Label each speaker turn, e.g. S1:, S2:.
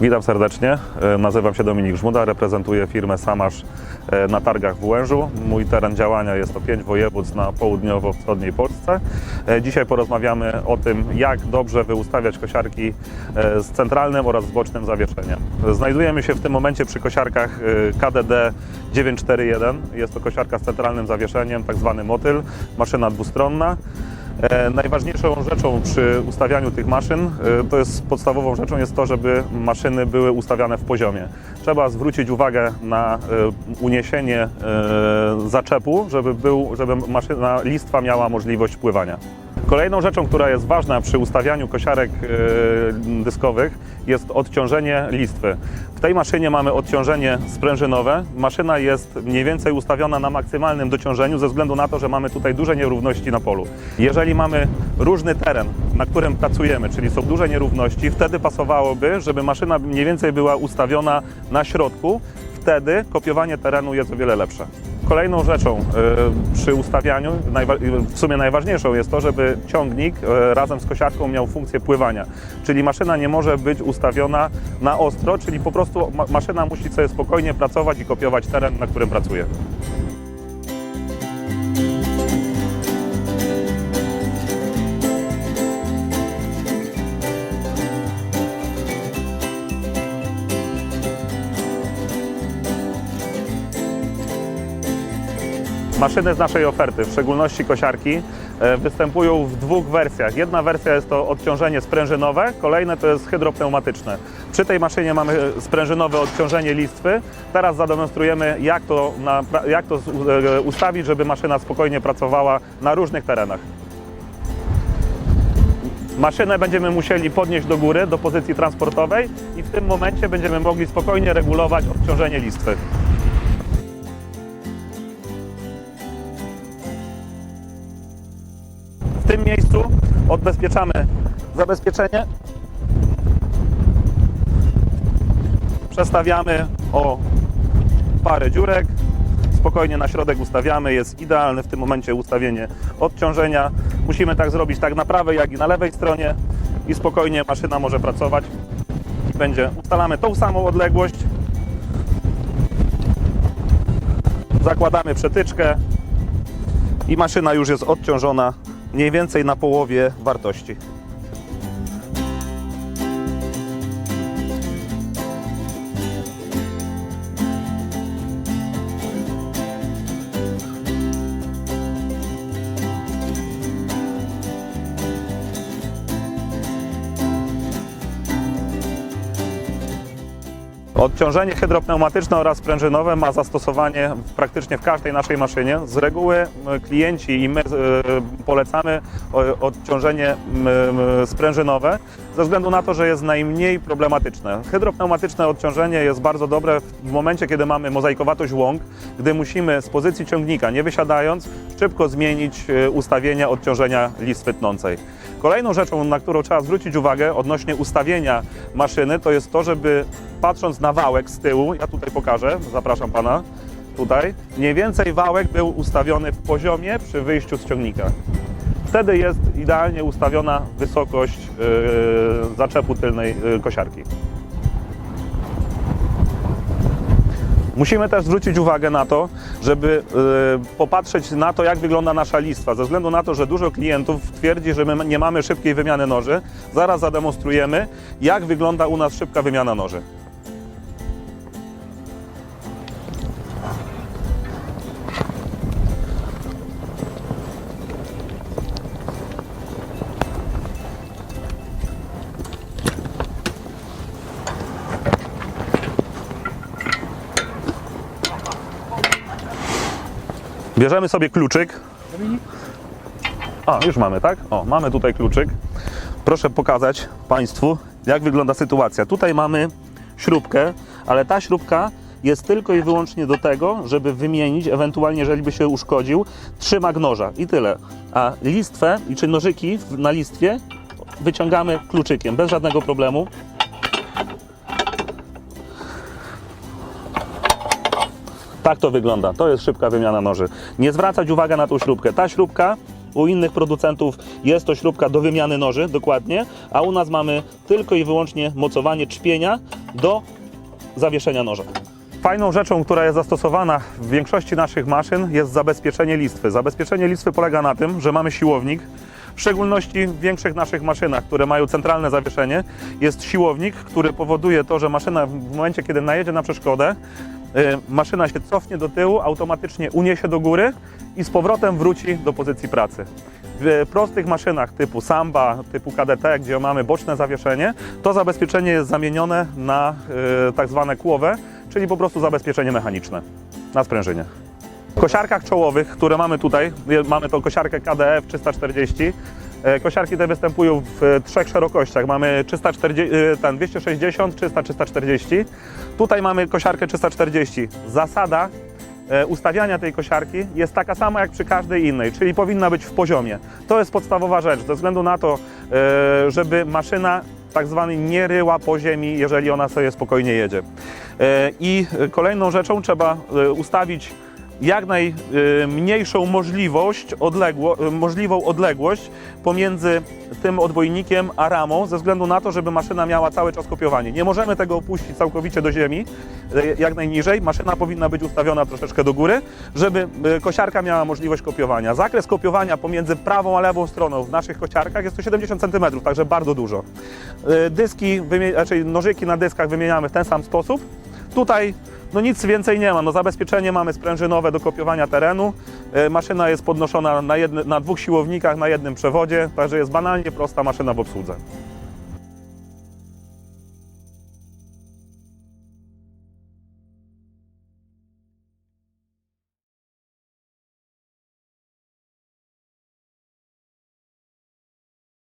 S1: Witam serdecznie. E, Nazywam się Dominik Żmuda, reprezentuję firmę Samasz e, na targach w Łężu. Mój teren działania jest to pięć województw na południowo-wschodniej Polsce. E, Dzisiaj porozmawiamy o tym, jak dobrze wyustawiać kosiarki z centralnym oraz z bocznym zawieszeniem. Znajdujemy się w tym momencie przy kosiarkach KDD 941. Jest to kosiarka z centralnym zawieszeniem, tak zwany motyl, maszyna dwustronna. E, Najważniejszą rzeczą przy ustawianiu tych maszyn, e, to jest podstawową rzeczą jest to, żeby maszyny były ustawiane w poziomie. Trzeba zwrócić uwagę na e, uniesienie zaczepu, żeby, był, żeby maszyna listwa miała możliwość pływania. Kolejną rzeczą, która jest ważna przy ustawianiu kosiarek e, dyskowych jest odciążenie listwy. W tej maszynie mamy odciążenie sprężynowe. Maszyna jest mniej więcej ustawiona na maksymalnym dociążeniu ze względu na to, że mamy tutaj duże nierówności na polu. Jeżeli mamy różny teren, na którym pracujemy, czyli są duże nierówności, wtedy pasowałoby, żeby maszyna mniej więcej była ustawiona na środku. Wtedy kopiowanie terenu jest o wiele lepsze. Kolejną rzeczą e, przy ustawianiu, w sumie najważniejszą jest to, żeby ciągnik e, razem z kosiarką miał funkcję pływania. Czyli maszyna nie może być ustawiona na ostro, czyli po prostu ma- maszyna musi sobie spokojnie pracować i kopiować teren, na którym pracuje. Maszyny z naszej oferty, w szczególności kosiarki, e, występują w dwóch wersjach. Jedna wersja jest to odciążenie sprężynowe, kolejne to jest hydropneumatyczne. Przy tej maszynie mamy sprężynowe odciążenie listwy. Teraz zademonstrujemy, jak to, na, jak to e, ustawić, żeby maszyna spokojnie pracowała na różnych terenach. Maszynę będziemy musieli podnieść do góry, do pozycji transportowej i w tym momencie będziemy mogli spokojnie regulować odciążenie listwy. Odbezpieczamy zabezpieczenie. Przestawiamy o parę dziurek. Spokojnie na środek ustawiamy. Jest idealne w tym momencie ustawienie odciążenia. Musimy tak zrobić tak na prawej, jak i na lewej stronie i spokojnie maszyna może pracować. Będzie ustalamy tą samą odległość. Zakładamy przetyczkę i maszyna już jest odciążona mniej więcej na połowie wartości. Odciążenie hydropneumatyczne oraz sprężynowe ma zastosowanie praktycznie w każdej naszej maszynie. Z reguły klienci i my e, polecamy o- odciążenie sprężynowe ze względu na to, że jest najmniej problematyczne. Hydropneumatyczne odciążenie jest bardzo dobre w momencie, kiedy mamy mozaikowatość łąk, gdy musimy z pozycji ciągnika, nie wysiadając, szybko zmienić e, ustawienia odciążenia listwy tnącej. Kolejną rzeczą, na którą trzeba zwrócić uwagę odnośnie ustawienia maszyny, to jest to, żeby patrząc na wałek z tyłu, ja tutaj pokażę, zapraszam pana, tutaj, mniej więcej wałek był ustawiony w poziomie przy wyjściu z ciągnika. Wtedy jest idealnie ustawiona wysokość yy, zaczepu tylnej yy, kosiarki. Musimy też zwrócić uwagę na to, żeby y, popatrzeć na to, jak wygląda nasza listwa. Ze względu na to, że dużo klientów twierdzi, że my nie mamy szybkiej wymiany noży, zaraz zademonstrujemy, jak wygląda u nas szybka wymiana noży. Bierzemy sobie kluczyk. A, już mamy, tak? O, mamy tutaj kluczyk. Proszę pokazać Państwu, jak wygląda sytuacja. Tutaj mamy śrubkę, ale ta śrubka jest tylko i wyłącznie do tego, żeby wymienić, ewentualnie jeżeli by się uszkodził, trzymak noża i tyle. A listwę, czy nożyki na listwie wyciągamy kluczykiem, bez żadnego problemu. Tak to wygląda. To jest szybka wymiana noży. Nie zwracać uwagi na tą śrubkę. Ta śrubka U innych producentów jest to śrubka do wymiany noży, dokładnie, a u nas mamy tylko i wyłącznie mocowanie trzpienia do zawieszenia noża. Fajną rzeczą, która jest zastosowana w większości naszych maszyn jest zabezpieczenie listwy. Zabezpieczenie listwy polega na tym, że mamy siłownik, w szczególności w większych naszych maszynach, które mają centralne zawieszenie, jest siłownik, który powoduje to, że maszyna w momencie, kiedy najedzie na przeszkodę, maszyna się cofnie do tyłu, automatycznie uniesie do góry i z powrotem wróci do pozycji pracy. W prostych maszynach typu Samba, typu KDT, gdzie mamy boczne zawieszenie, to zabezpieczenie jest zamienione na y, tak zwane kłowe, czyli po prostu zabezpieczenie mechaniczne na sprężynie. Kosiarkach czołowych, które mamy tutaj, mamy tą kosiarkę KDF 340. E, Kosiarki te występują w e, trzech szerokościach. Mamy 340, e, ten 260, 300, 340. Tutaj mamy kosiarkę 340. Zasada ustawiania tej kosiarki jest taka sama jak przy każdej innej, czyli powinna być w poziomie. To jest podstawowa rzecz, ze względu na to, żeby maszyna tak zwany nie ryła po ziemi, jeżeli ona sobie spokojnie jedzie. I kolejną rzeczą trzeba ustawić jak najmniejszą możliwość, odległo, możliwą odległość pomiędzy tym odbojnikiem a ramą, ze względu na to, żeby maszyna miała cały czas kopiowanie. Nie możemy tego opuścić całkowicie do ziemi, e, jak najniżej. Maszyna powinna być ustawiona troszeczkę do góry, żeby e, kosiarka miała możliwość kopiowania. Zakres kopiowania pomiędzy prawą a lewą stroną w naszych kosiarkach jest to 70 cm, także bardzo dużo. E, Dyski, wymie- znaczy nożyki na dyskach wymieniamy w ten sam sposób. Tutaj no nic więcej nie ma. No zabezpieczenie mamy sprężynowe do kopiowania terenu. E, Maszyna jest podnoszona na, na dwóch siłownikach na jednym przewodzie, także jest banalnie prosta maszyna w obsłudze.